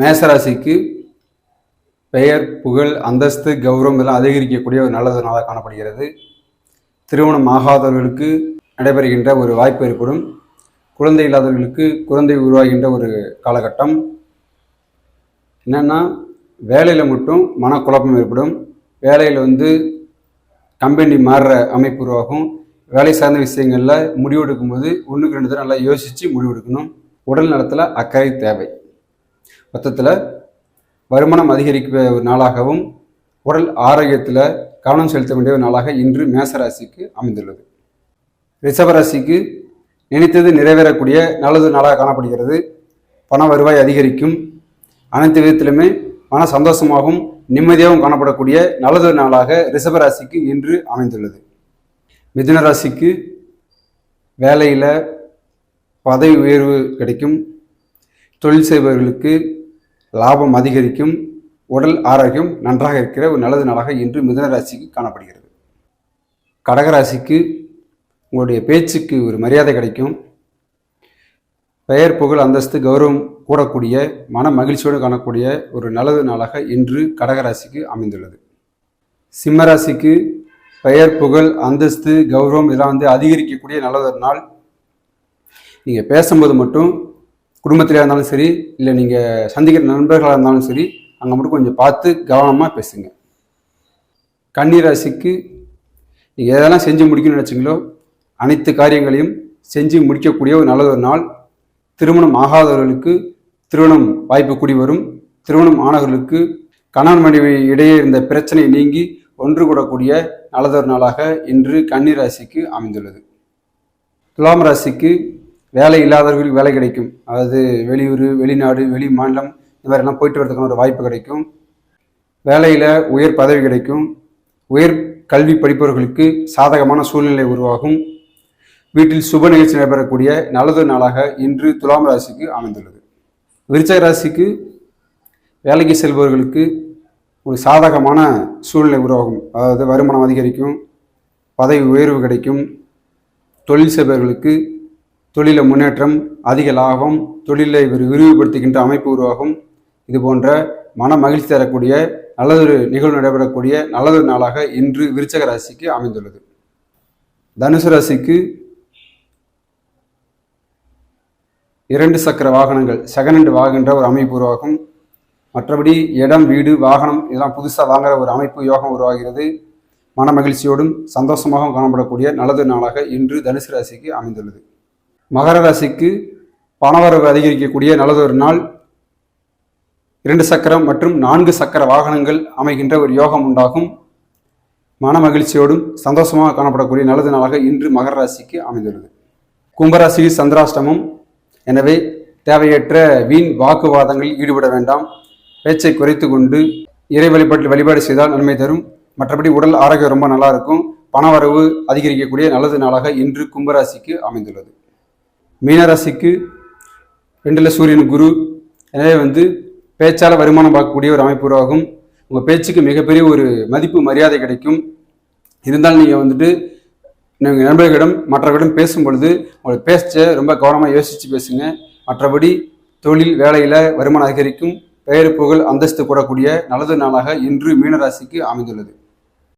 மேசராசிக்கு பெயர் புகழ் அந்தஸ்து கௌரவம் இதெல்லாம் அதிகரிக்கக்கூடிய ஒரு நல்லது நாளாக காணப்படுகிறது. திருமணம் ஆகாதவர்களுக்கு நடைபெறுகின்ற ஒரு வாய்ப்பு ஏற்படும். குழந்தை இல்லாதவர்களுக்கு குழந்தை உருவாகின்ற ஒரு காலகட்டம். என்னென்னா வேலையில் மட்டும் மனக்குழப்பம் ஏற்படும். வேலையில் வந்து கம்பெனி மாறுற அமைப்பு உருவாகும். வேலை சார்ந்த விஷயங்களில் முடிவெடுக்கும்போது ஒன்றுக்கு ரெண்டு தடவை நல்லா யோசித்து முடிவெடுக்கணும். உடல் நலத்தில் அக்கறை தேவை. மொத்தத்தில் வருமானம் அதிகரிக்க ஒரு நாளாகவும் உடல் ஆரோக்கியத்தில் கவனம் செலுத்த வேண்டிய ஒரு நாளாக இன்று மேசராசிக்கு அமைந்துள்ளது. ரிஷபராசிக்கு நினைத்தது நிறைவேறக்கூடிய நல்லது நாளாக காணப்படுகிறது. பண வருவாய் அதிகரிக்கும். அனைத்து விதத்திலுமே மன சந்தோஷமாகவும் நிம்மதியாகவும் காணப்படக்கூடிய நல்லது நாளாக ரிஷபராசிக்கு இன்று அமைந்துள்ளது. மிதுன ராசிக்கு வேலையில் பதவி உயர்வு கிடைக்கும். தொழில் செய்பவர்களுக்கு லாபம் அதிகரிக்கும் உடல் ஆரோக்கியம் நன்றாக இருக்கிற ஒரு நல்லது நாளாக இன்று மிதன ராசிக்கு காணப்படுகிறது. கடகராசிக்கு உங்களுடைய பேச்சுக்கு ஒரு மரியாதை கிடைக்கும். பெயர் புகழ் அந்தஸ்து கௌரவம் கூடக்கூடிய மன மகிழ்ச்சியோடு காணக்கூடிய ஒரு நல்லது நாளாக இன்று கடகராசிக்கு அமைந்துள்ளது. சிம்மராசிக்கு பெயர் புகழ் அந்தஸ்து கௌரவம் இதெல்லாம் வந்து அதிகரிக்கக்கூடிய நல்லது நாள். நீங்கள் பேசும்போது மட்டும் குடும்பத்திலே இருந்தாலும் சரி இல்லை நீங்கள் சந்திக்கிற நண்பர்களாக இருந்தாலும் சரி அங்கே மட்டும் கொஞ்சம் பார்த்து கவனமாக பேசுங்க. கன்னிராசிக்கு நீங்கள் எதெல்லாம் செஞ்சு முடிக்கணும்னு நினச்சிங்களோ அனைத்து காரியங்களையும் செஞ்சு முடிக்கக்கூடிய ஒரு நல்ல ஒரு நாள். திருமணம் ஆகாதவர்களுக்கு திருமணம் வாய்ப்பு கூடி வரும். திருமணம் ஆனவர்களுக்கு கணவன் மனைவி இடையே இருந்த பிரச்சனை நீங்கி ஒன்று கூடக்கூடிய நல்லதொரு நாளாக இன்று கன்னி ராசிக்கு அமைந்துள்ளது. துலாம் ராசிக்கு வேலை இல்லாதவர்களுக்கு வேலை கிடைக்கும். அதாவது வெளியூர் வெளிநாடு வெளி மாநிலம் இந்த மாதிரிலாம் போயிட்டு வரதுக்கான ஒரு வாய்ப்பு கிடைக்கும். வேலையில் உயர் பதவி கிடைக்கும். உயர் கல்வி படிப்பவர்களுக்கு சாதகமான சூழ்நிலை உருவாகும். வீட்டில் சுப நிகழ்ச்சி நடைபெறக்கூடிய நல்லதொரு நாளாக இன்று துலாம் ராசிக்கு அமைந்துள்ளது. விருச்சக ராசிக்கு வேலைக்கு செல்பவர்களுக்கு ஒரு சாதகமான சூழ்நிலை உருவாகும். அதாவது வருமானம் அதிகரிக்கும் பதவி உயர்வு கிடைக்கும் தொழில் செய்பவர்களுக்கு தொழில முன்னேற்றம் அதிக லாபம் தொழிலை விரிவுபடுத்துகின்ற அமைப்பு உருவாகும். இது போன்ற மன மகிழ்ச்சி தரக்கூடிய நல்லதொரு நிகழ்வு நடைபெறக்கூடிய நல்லதொரு நாளாக இன்று விருச்சக ராசிக்கு அமைந்துள்ளது. தனுசு ராசிக்கு இரண்டு சக்கர வாகனங்கள் செகண்ட் ஹேண்ட் வாங்குகின்ற ஒரு அமைப்பு உருவாகும். மற்றபடி இடம் வீடு வாகனம் இதெல்லாம் புதுசாக வாங்குற ஒரு அமைப்பு யோகம் உருவாகிறது. மன மகிழ்ச்சியோடும் சந்தோஷமாகவும் காணப்படக்கூடிய நல்லது நாளாக இன்று தனுசு ராசிக்கு அமைந்துள்ளது. மகர ராசிக்கு பணவரவு அதிகரிக்கக்கூடிய நல்லதொரு நாள். இரண்டு சக்கரம் மற்றும் நான்கு சக்கர வாகனங்கள் அமைகின்ற ஒரு யோகம் உண்டாகும். மன மகிழ்ச்சியோடும் சந்தோஷமாக காணப்படக்கூடிய நல்லது நாளாக இன்று மகர ராசிக்கு அமைந்துள்ளது. கும்பராசியில் சந்திராஷ்டமம். எனவே தேவையற்ற வீண் வாக்குவாதங்களில் ஈடுபட வேண்டாம். பேச்சை குறைத்து கொண்டு இறை வழிபாட்டில் வழிபாடு செய்தால் நன்மை தரும். மற்றபடி உடல் ஆரோக்கியம் ரொம்ப நல்லா இருக்கும். பணவரவு அதிகரிக்கக்கூடிய நல்லது நாளாக இன்று கும்பராசிக்கு அமைந்துள்ளது. மீனராசிக்கு ரெண்டில் சூரியன் குரு. எனவே வந்து பேச்சால் வருமானம் பார்க்கக்கூடிய ஒரு அமைப்பு உருவாகும். உங்கள் பேச்சுக்கு மிகப்பெரிய ஒரு மதிப்பு மரியாதை கிடைக்கும். இருந்தாலும் நீங்கள் வந்துட்டு நீங்கள் நண்பர்களிடம் மற்றவர்களிடம் பேசும் பொழுது உங்களை பேச ரொம்ப கவனமாக யோசித்து பேசுங்க. மற்றபடி தொழில் வேலையில் வருமானம் அதிகரிக்கும். பெயர் புகழ் அந்தஸ்து கூடக்கூடிய நல்லது நாளாக இன்று மீனராசிக்கு அமைந்துள்ளது.